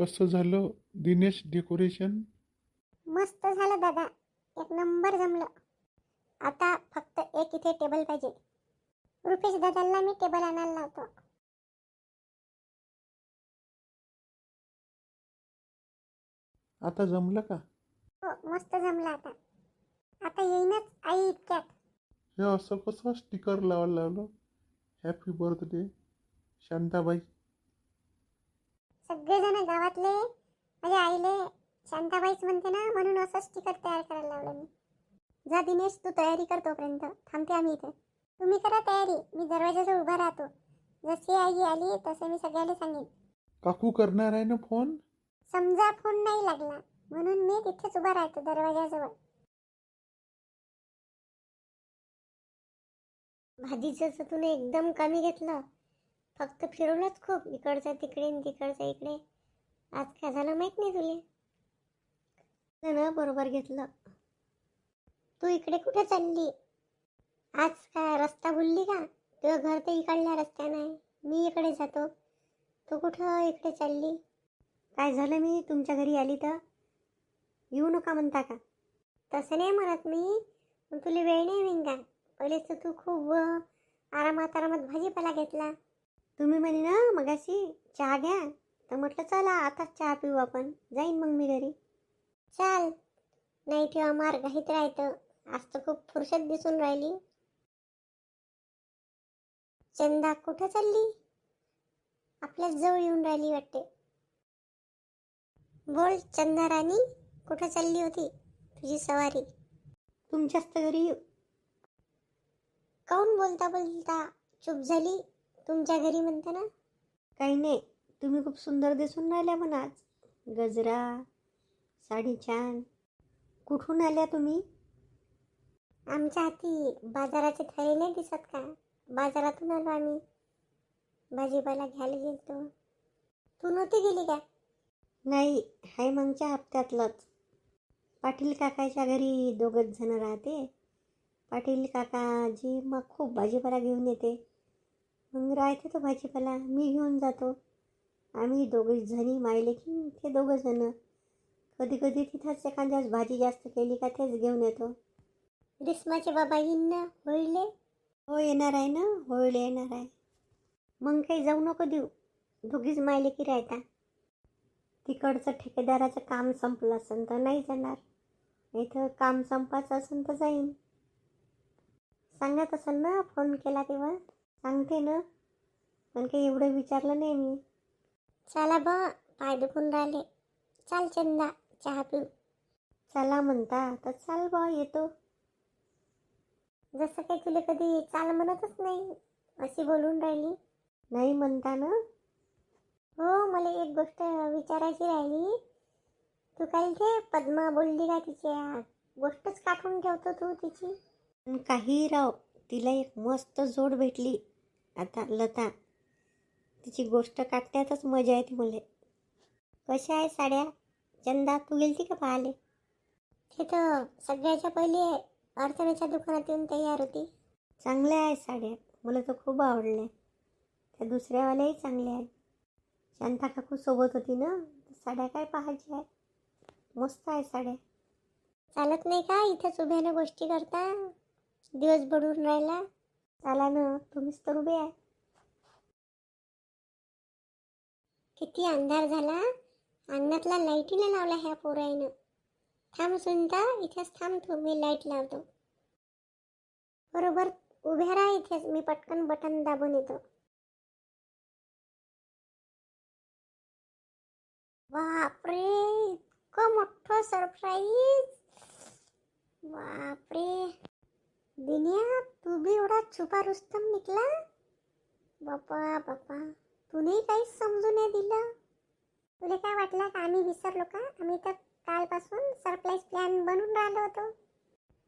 कसं झालं दिनेश डेकोरेशन? मस्त झालं दादा. एक नंबर जमलं. आता फक्त एक इथे टेबल पाहिजे. रुपेश दादांना मी टेबल आणायला लावतो. आता जमलं का? हो मस्त जमलं आता. आता येईनच आई इतक्यात. हे असं कसं स्टिकर लावायला लावलं? Happy birthday Shantabai. सगळेजण गावातले माझ्या आईले शांताबाईच म्हणते ना म्हणून असं स्टिकर तयार करायला लावलं मी. जा दिनेश तू तयारी कर तोपर्यंत. थांबते आम्ही इथे. तुम्ही करा तयारी. मी दरवाजाजवळ उभा राहतो. जशी आई आली तसे मी सगळ्याला सांगेन. काकू करणार आहे ना फोन? समजा फोन नाही लागला म्हणून मी तिथेच उभा राहतो दरवाजाजवळ. भाजीचं तुने एकदम कमी घेतलं. फक्त फिरवलंच खूप इकडचं तिकडे तिकडचं इकडे. आज काय झालं माहीत नाही तुले? ना बरोबर घेतलं. तू इकडे कुठे चालली? आज काय रस्ता भुलली का? तुझं घर तर इकडल्या रस्त्यानं आहे. मी इकडे जातो. तू कुठं इकडे चालली? काय झालं मी? तुमच्या घरी आली तर? येऊ नका म्हणता का? तसं नाही म्हणत मी. पण तुला वेळ नाही होईन का? पहिलेच तर तू खूप आरामात आरामात भाजीपाला घेतला. तुम्ही म्हणे ना मगाशी चहा घ्या. तर म्हटलं चला आताच चहा पिऊ आपण. जाईन मग मी घरी. चाल. नाही ठेवा मार घाईत राहतं. आज तर खूप फुरसत दिसून राहिली. चंदा कुठं चालली? आपल्याच जवळ येऊन राहिली वाटते. बोल चंदा राणी कुठं चालली होती तुझी सवारी? तुमच्याच घरी. काऊन बोलता बोलता चूप झाली? तुमच्या घरी म्हणते ना? काही नाही. तुम्ही खूप सुंदर दिसून राहिल्या म्हणा आज गजरा साडी छान कुठून आल्या तुम्ही? आमच्या हाती बाजाराचे थैले नाही दिसत का? बाजारातून आलो आम्ही. भाजीपाला घ्यायला गेलतो. तू नव्हती गेली का? नाही हाय मागच्या हप्त्यातलंच. पाटील काकाच्या घरी दोघंच जण राहते. पाटील काकाजी मग खूप भाजीपाला घेऊन येते. मग राहते तो भाजीपाला. मी घेऊन जातो. आम्ही दोघे जणी मायले की ते दोघं जण. कधी कधी तिथंच एखाद्याच भाजी जास्त केली का तेच घेऊन येतो. रिस्माचे बाबा येईन ना? होळीले? हो येणार आहे ना? होळीले येणार आहे. मग काही जाऊ नको देऊ. दोघीच मायले की राहता. तिकडचं ठेकेदाराचं काम संपलं असेल तर नाही जाणार. नाही काम संपायचं असेल तर जाईन. सांगत असेल ना फोन केला तेव्हा? सांगते ना. पण काही एवढं विचारलं नाही मी. चला बा पाय दुखून राहिले. चाल चंदा चहा पिऊ. चला म्हणता तर चाल बा येतो. जसं काही तुला कधी चाल म्हणतच नाही अशी बोलून राहिली. नाही म्हणता ना? हो मला एक गोष्ट विचारायची राहिली. तू काही ते पद्मा बोलली का तिच्या? गोष्टच काठून ठेवतो तू तिची. काही राव तिला एक मस्त जोड भेटली. आता लता तिची गोष्ट काटण्यातच मजा येते मुले. कशा आहे साड्या? चंदा तू गेलती का पाहिले हे तर सगळ्याच्या पहिले अर्चनाच्या दुकानात येऊन तयार होती. चांगल्या आहे साड्या. मला तर खूप आवडल्या. त्या दुसऱ्यावाल्याही चांगल्या आहेत. शांता काकू सोबत होती ना? साड्या काय पाहायच्या आहे? मस्त आहे साड्या. चालत नाही का? इथंच उभ्यानं गोष्टी करता? दिवस बडून राहिला? चाला ना तुम्हीच तर उभे आहे. किती अंधार झाला. अंगणातला लाईटीने लावला ह्या पोरायनं. थांब सुनता इथेच थांब तू मी लाइट लावतो. बरोबर उभ्या राहा इथेच मी पटकन बटन दाबून येतो. बापरे इतकं मोठं सरप्राईज बापरे. दिन्या तू बी एवढा छुपा रुस्तम निघला बापा बापा तुने काहीच समजून नाही दिलं. तुला काय वाटलं का आम्ही विसरलो का? आम्ही तर कालपासून सरप्राईज प्लॅन बनून राहिलो होतो.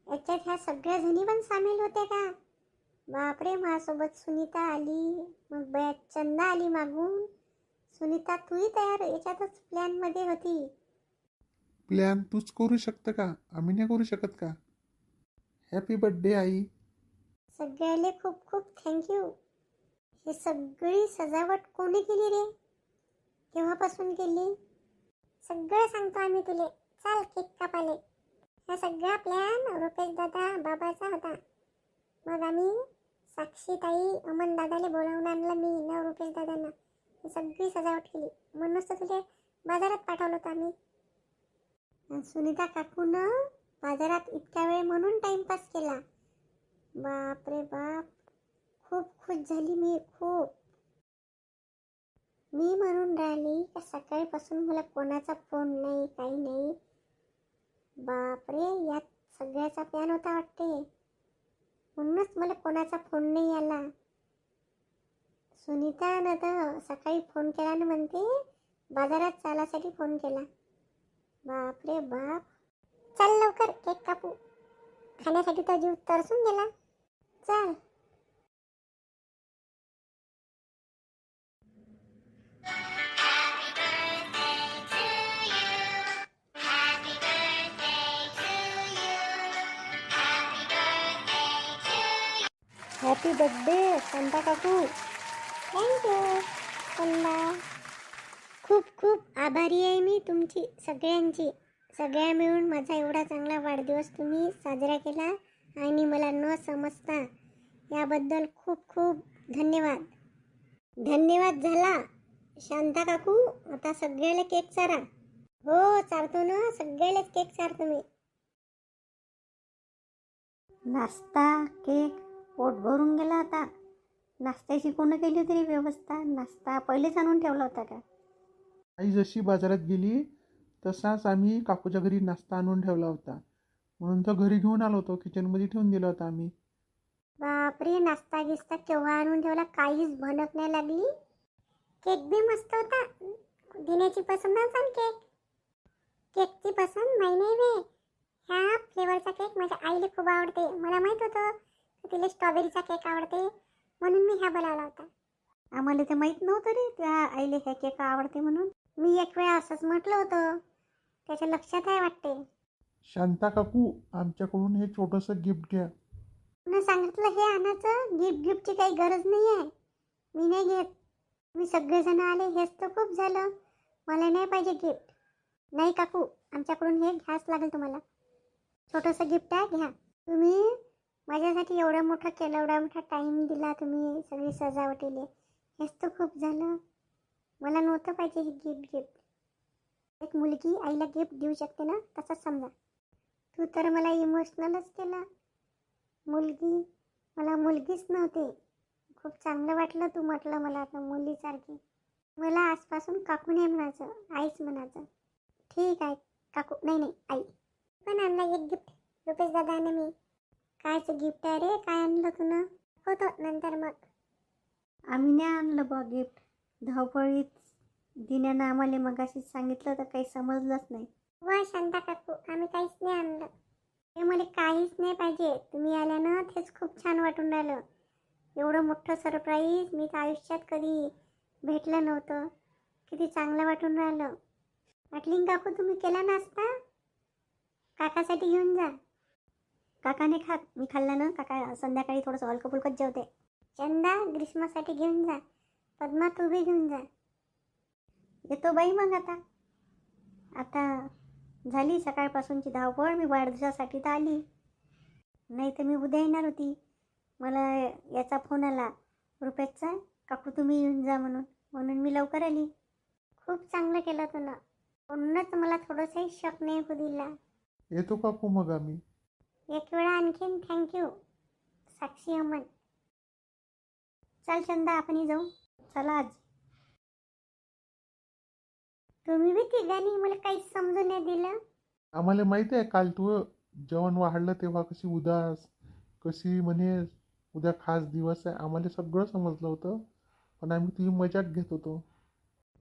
याच्यात ह्या सगळ्या जणी पण सामील होत्या का? बापरे माझ्यासोबत सुनीता आली मग बया चंदा आली मागून. सुनीता तूही तयार? याच्यातच प्लॅनमध्ये होती. प्लॅन तूच करू शकतं का? आम्ही नाही करू शकत का? हॅपी बड्डे आई. सगळ्याले खूप खूप थँक्यू हे सगळी सजावट कोणी केली रे? केव्हापासून केली? सगळं सांगतो आम्ही तुले. चाल केक कापाले. हा सगळा प्लॅन रुपेश दादा बाबाचा होता. मग आम्ही साक्षी ताई अमन दादाले बोलावून आणलं मी न रुपेश दादांना. ही सगळी सजावट केली. म्हणूनच तर तुले बाजारात पाठवलं होतं आम्ही. सुनीता काकूनं बाजारात इतक्या वेळ म्हणून टाइमपास केला. बाप रे बाप. खूप खुश झाली मी खूप. मी म्हणून राहिली का सकाळीपासून मला कोणाचा फोन नाही काही नाही. बापरे यात सगळ्याचा प्लॅन होता वाटते. म्हणूनच मला कोणाचा फोन नाही आला. सुनीता न तर सकाळी फोन केला ना म्हणते बाजारात चालासाठी फोन केला. बापरे बाप. चल लवकर केक कापू खाण्यासाठी तर जीव तरसून गेला. चल. हॅपी बर्थडे संता काकू. थँक्यू संदा खूप खूप आभारी आहे मी तुमची सगळ्यांची. सगळ्या मिळून माझा एवढा चांगला वाढदिवस तुम्ही साजरा केला आणि मला न समजता याबद्दल खूप खूप धन्यवाद. धन्यवाद झाला. शांता काकू आता सगळ्याला केक चारा. हो चारतो ना. सगळ्यालाच केक चारतो मी. नाश्ता केक पोट भरून गेला आता. नाश्त्याची कोण केली होती रे व्यवस्था? नाश्ता पहिलेच आणून ठेवला होता का? आई जशी बाजारात गेली तसाच आम्ही काकूच्या घरी नाश्ता आणून ठेवला होता. म्हणून तो घरी घेऊन आलो होतो किचनमध्ये ठेवून दिला होता आम्ही. बापरे नाश्ता गिस्ता केव्हा आणून ठेवला? काहीच भनक नाही लागली. केक बी मस्त होता. दिण्याची पसंत असेल केक. केकची पसंत नाही नाही वे ह्या फ्लेवरचा केक माझ्या आईला खूप आवडते. मला माहीत होतं की तिला स्ट्रॉबेरीचा केक आवडते. म्हणून मी ह्या बोलावला होता. आम्हाला ते माहीत नव्हतं रे त्या आईला हे केक आवडते म्हणून. मी एक वेळा असंच म्हटलं होतं. त्याच्या लक्षात आहे वाटते. शांता काकू आमच्याकडून हे छोटंसं गिफ्ट घ्या. पुन्हा सांगितलं हे आणायचं गिफ्ट गिफ्टची काही गरज नाही आहे मी नाही घेत. मी सगळेजण आले हेच तर खूप झालं. मला नाही पाहिजे गिफ्ट नाही काकू आमच्याकडून हे घ्यास लागेल तुम्हाला. छोटंसं गिफ्ट आहे घ्या. तुम्ही माझ्यासाठी एवढं मोठं केलं एवढा मोठा टाईम दिला तुम्ही सगळी सजावटीले. हेच तर खूप झालं. मला नव्हतं पाहिजे हे गिफ्ट गिफ्ट एक मुलगी आईला गिफ्ट देऊ शकते ना? तसंच समजा. तू तर मला इमोशनलच केलं. मुलगी मला मुलगीच नव्हते. खूप चांगलं वाटलं तू म्हटलं मला आता मुलीसारखी. मला आजपासून काकू नाही म्हणायचं आईच म्हणायचं. ठीक आहे काकू. नाही नाही आई. पण आणलं एक गिफ्ट रुपेश दादाने मी. कायचं गिफ्ट आहे रे? काय आणलं तुनं? होतो नंतर मग. आम्ही नाही आणलं बा गिफ्ट धावपळीत दिन्यानं आम्हाला मगाशीच सांगितलं तर काही समजलंच नाही. वा शांता काकू आम्ही काहीच नाही आणलं. ते मला काहीच नाही पाहिजे. तुम्ही आल्यानं तेच खूप छान वाटून राहिलं. एवढं मोठं सरप्राईज मी तर आयुष्यात कधी भेटलं नव्हतं. किती चांगलं वाटून राहिलं. वाटलीन काकू तुम्ही केला नाश्ता? काकासाठी घेऊन जा. काकाने खात मी खाल्लं ना काका संध्याकाळी थोडंसं हलकं फुलकंच जेवते. चंदा ग्रीष्मासाठी घेऊन जा. पद्मा तू बी घेऊन जा. येतो बाई मग आता. आता झाली सकाळपासूनची धावपळ मी वाढदिवसासाठी तर आली. नाही तर मी उद्या येणार होती. मला याचा फोन आला रुपेशचा काकू तुम्ही येऊन जा म्हणून. म्हणून मी लवकर आली. खूप चांगलं केलं तुला. म्हणूनच मला थोडंसंही शक नाही होऊ दिला. येतो काकू मग आम्ही. एक वेळा आणखीन थँक्यू साक्षी अमन. चल चंदा आपण जाऊ. चला आज. तुम्ही बी तिघांनी मला काहीच समजून नाही दिलं. आम्हाला माहिती आहे काल तू जेवण वाढलं तेव्हा कशी उदास कशी म्हणे उद्या खास दिवस आहे. आम्हाला सगळं समजलं होतं पण आम्ही तुझी मजाक घेत होतो.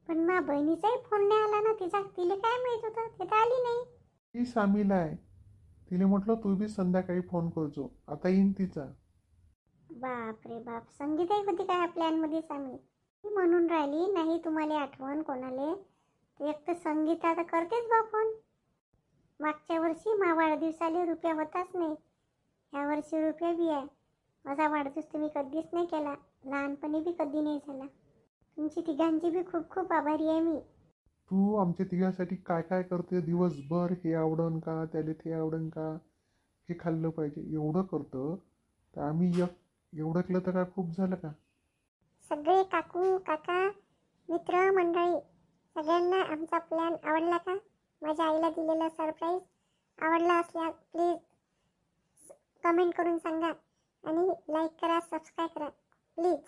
पण मा बहिणीचाही फोन नाही आला ना तिचा. तिला काय माहीत होतं? ते तर आली नाही. ती सामील आहे. तिने म्हटलं तू बी संध्याकाळी फोन करजो. आता येईन तिचा. बाप रे बाप. संगीताही होती काय प्लॅनमध्येच आम्ही? ती म्हणून राहिली नाही तुम्हाला आठवण कोणाले? एक तर संगीता तर करतेच बा फोन मागच्या वर्षी मा वाढदिवसाले रुपया होताच नाही. ह्या वर्षी रुपया बी आहे. माझा वाढदिवस तुम्ही कधीच नाही केला. लहानपणी बी कधी नाही झाला. तुमची तिघांची बी खूप खूप आभारी आहे मी. तू आमच्या तिघांसाठी काय काय करते? दिवसभर हे आवडन का? त्याला ते आवडन का? हे खाल्लं पाहिजे. एवढं करतं तर आम्ही एक एवढं केलं तर काय खूप झालं का? सगळे काकू काका मित्र मंडळी सगळ्यांना आमचा प्लॅन आवडला का? माझ्या आईला दिलेला सरप्राईज आवडला असल्या प्लीज कमेंट करून सांगा. आणि लाईक करा सबस्क्राईब करा. प्लीज